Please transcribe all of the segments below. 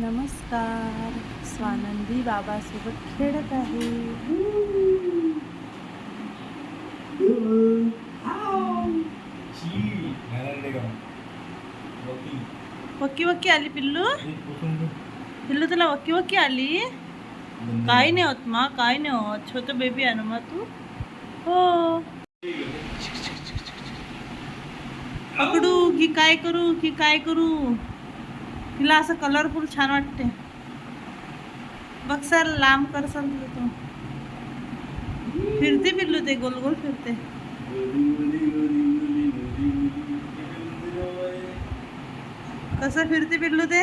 नमस्कार. स्वानंदी बाबासोबत खेळत आहे. वक्की वक्की आली पिल्लू? पिल्लू तुला वक्की वक्की आली? काय नाही होत मा काय नाही होत. छोट बेबी आहे ना मा तू? हो. पकडू की काय करू की काय करू? तिला असं कलरफुल छान वाटते. बघ सर लांब कर सर तू. फिरते पिल्लू ते गोल गोल फिरते. कसं फिरते पिल्लू ते?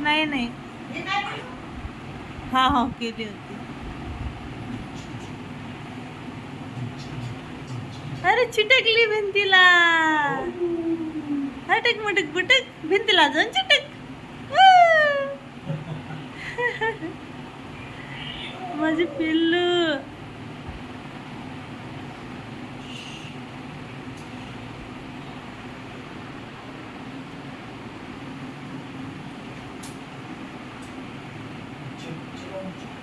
नाही नाही. हा हा केली होती. अरे चिटकली भिंतीला. हटक मटक बुटक. भिंतीला जाऊन चिटक. माझी पिल्लू.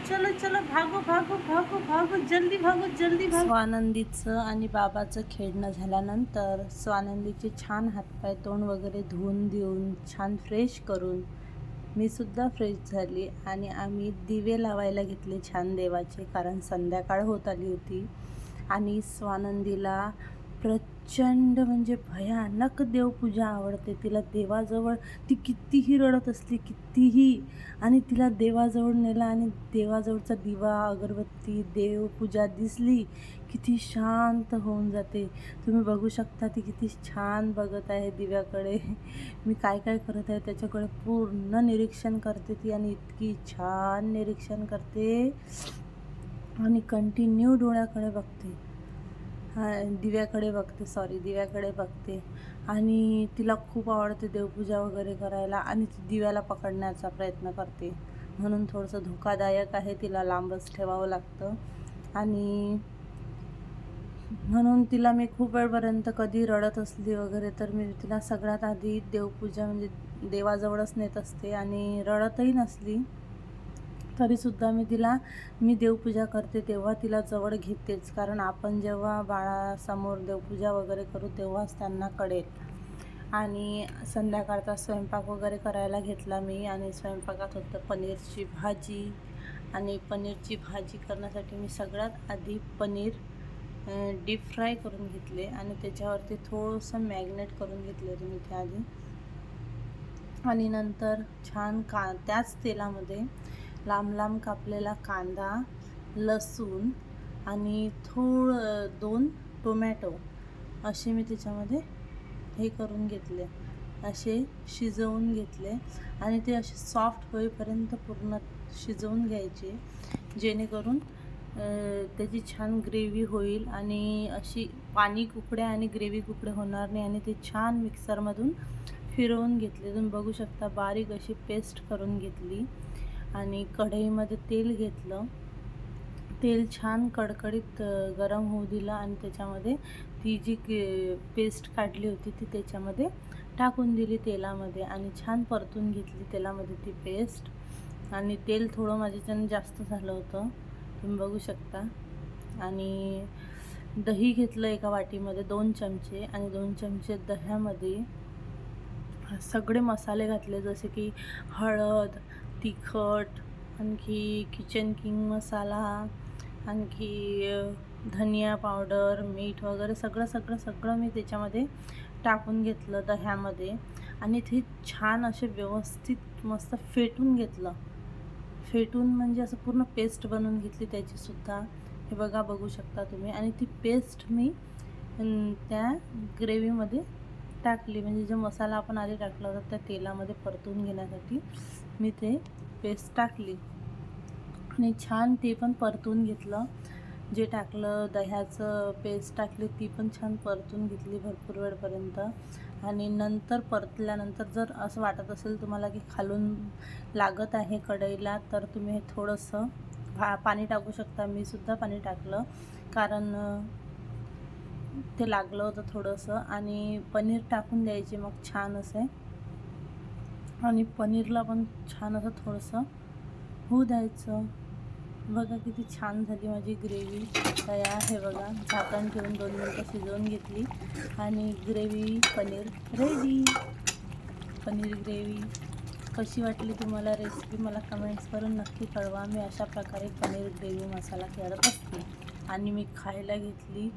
चलो चलो भागो भागो भागो भागो जल्दी भागो जल्दी भागो. स्वानंदीचं आणि बाबाचं खेळणं झाल्यानंतर स्वानंदीचे छान हातपाय तोंड वगैरे धुवून देऊन छान फ्रेश करून मी सुद्धा फ्रेश झाली आणि आम्ही दिवे लावायला घेतले छान देवाचे कारण संध्याकाळ होत आली होती. आणि स्वानंदीला प्रचंड म्हणजे भयानक देवपूजा आवडते. तिला देवाजवळ ती कितीही रडत असली कितीही आणि तिला देवाजवळ नेला आणि देवाजवळचा दिवा अगरबत्ती देवपूजा दिसली किती शांत होऊन जाते. तुम्ही बघू शकता ती किती छान बघत आहे दिव्याकडे. मी काय काय करत आहे त्याच्याकडे पूर्ण निरीक्षण करते ती आणि इतकी छान निरीक्षण करते. आणि कंटिन्यू डोळ्याकडे बघते. हा दिव्याकडे बघते सॉरी दिव्याकडे बघते. आणि तिला खूप आवडते देवपूजा वगैरे करायला आणि ती दिव्याला पकडण्याचा प्रयत्न करते. म्हणून थोडंसं धोकादायक आहे तिला लांबच ठेवावं लागतं. आणि म्हणून तिला मी खूप वेळपर्यंत कधी रडत असली वगैरे तर मी तिला सगळ्यात आधी देवपूजा म्हणजे देवाजवळच नेत असते आणि रडतही नसली. तरीसुद्धा मी तिला मी देवपूजा करते तेव्हा तिला जवळ घेतेच. कारण आपण जेव्हा बाळासमोर देवपूजा वगैरे करू तेव्हाच त्यांना कळेल. आणि संध्याकाळचा स्वयंपाक वगैरे करायला घेतला मी. आणि स्वयंपाकात होतं पनीरची भाजी. आणि पनीरची भाजी करण्यासाठी मी सगळ्यात आधी पनीर डीप फ्राय करून घेतले. आणि त्याच्यावरती थोडंसं मॅग्नेट करून घेतले होते मी त्याआधी. आणि नंतर छान का त्याच तेलामध्ये लांब लांब कापलेला कांदा लसूण आणि थोडं दोन टोमॅटो असे मी त्याच्यामध्ये हे करून घेतले. असे शिजवून घेतले आणि ते असे सॉफ्ट होईपर्यंत पूर्ण शिजवून घ्यायचे. जेणेकरून त्याची छान ग्रेव्ही होईल आणि अशी पाणी कुकड्या आणि ग्रेव्ही कुकडे होणार नाही आणि ते छान मिक्सरमधून फिरवून घेतले. तुम्ही बघू शकता बारीक अशी पेस्ट करून घेतली. आणि कढईमध्ये तेल घेतलं. तेल छान कडकडीत गरम होऊ दिलं आणि त्याच्यामध्ये ती जी पेस्ट काढली होती ती त्याच्यामध्ये टाकून दिली तेलामध्ये आणि छान परतून घेतली तेलामध्ये ती पेस्ट. आणि तेल थोडं माझ्याच्यानं जास्त झालं होतं. तुम्ही बघू शकता. आणि दही घेतलं एका वाटीमध्ये दोन चमचे आणि दोन चमचे दह्यामध्ये सगळे मसाले घातले जसे की हळद तिखट आणखी किचन किंग मसाला आणखी धनिया पावडर मीठ वगैरे सगळं सगळं सगळं मी त्याच्यामध्ये टाकून घेतलं दह्यामध्ये. आणि ते छान असे व्यवस्थित मस्त फेटून घेतलं. फेटून म्हणजे असं पूर्ण पेस्ट बनवून घेतली त्याचीसुद्धा हे बघा बघू शकता तुम्ही. आणि ती पेस्ट मी त्या ग्रेव्हीमध्ये टाकली. म्हणजे जो मसाला आपण आधी टाकला होता त्या तेलामध्ये परतून घेण्यासाठी मी ते पेस्ट टाकली. आणि छान ते पण परतून घेतलं. जे टाकलं दह्याचं पेस्ट टाकली ती पण छान परतून घेतली भरपूर वेळपर्यंत. आणि नंतर परतल्यानंतर जर असं वाटत असेल तुम्हाला की खालून लागत आहे कढईला तर तुम्ही हे थोडंसं भा पाणी टाकू शकता. मी सुद्धा पाणी टाकलं. कारण ते लागलं होतं थोडंसं आणि पनीर टाकून द्यायचे मग छान असे. आणि पनीरला पण छान असं थोडंसं होऊ द्यायचं. बघा किती छान झाली माझी ग्रेव्ही. तयार आहे बघा. झाकण ठेवून दोन मिनटं शिजवून घेतली. आणि gravy paneer ready paneer gravy. कशी वाटली तुम्हाला रेसिपी मला कमेंट्स करून नक्की कळवा. मी अशा प्रकारे पनीर ग्रेव्ही मसाला करत. असते आणि मी खायला घेतली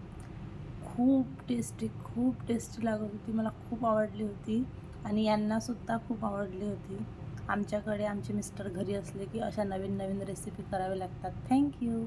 खूप टेस्टी खूप टेस्टी लागत होती. मला खूप आवडली होती आणि यांनासुद्धा खूप आवडली होती. आमच्याकडे आमचे मिस्टर घरी असले की अशा नवीन नवीन रेसिपी कराव्या लागतात थँक्यू